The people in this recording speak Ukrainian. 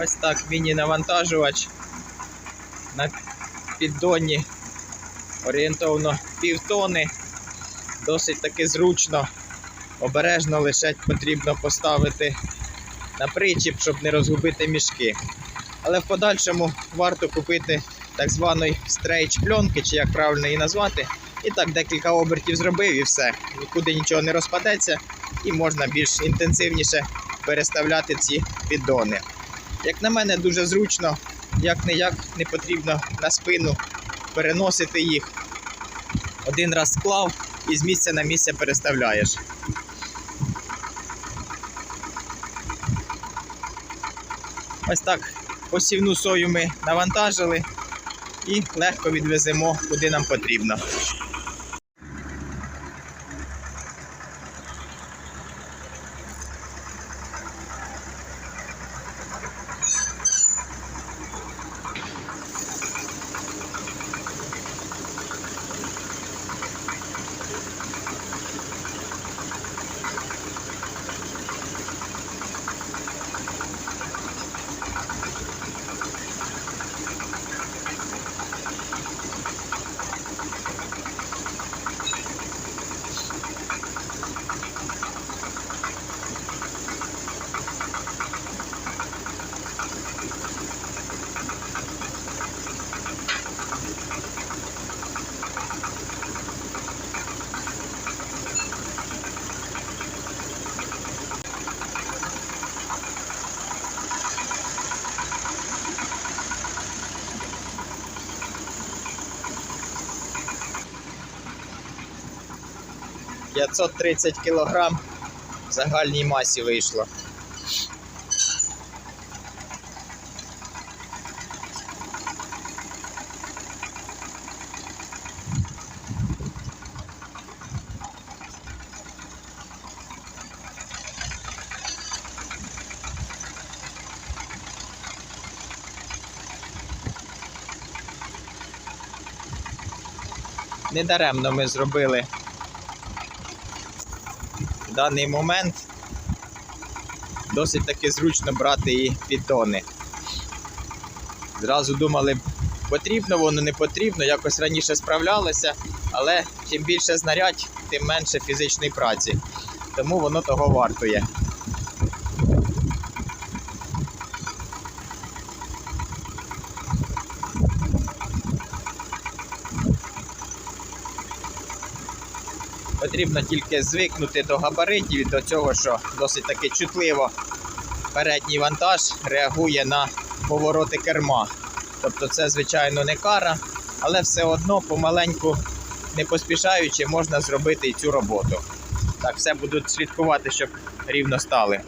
Ось так міні-навантажувач на піддоні орієнтовно півтони. Досить таки зручно. Обережно лише потрібно поставити на причіп, щоб не розгубити мішки. Але в подальшому варто купити так званої стрейч пленки, чи як правильно її назвати. І так декілька обертів зробив і все. Нікуди нічого не розпадеться, і можна більш інтенсивніше переставляти ці піддони. Як на мене, дуже зручно, як не як не потрібно на спину переносити їх. Один раз склав і з місця на місце переставляєш. Ось так посівну сою ми навантажили і легко відвеземо куди нам потрібно. – 530 кг в загальній масі вийшло. Недаремно ми зробили в даний момент досить таки зручно брати і піддони. Зразу думали, потрібно воно, не потрібно, якось раніше справлялися, але чим більше знарядь, тим менше фізичної праці. Тому воно того вартує. Потрібно тільки звикнути до габаритів і до цього, що досить таки чутливо передній вантаж реагує на повороти керма. Тобто це, звичайно, не кара, але все одно помаленьку, не поспішаючи, можна зробити і цю роботу. Так, все будуть слідкувати, щоб рівно стали.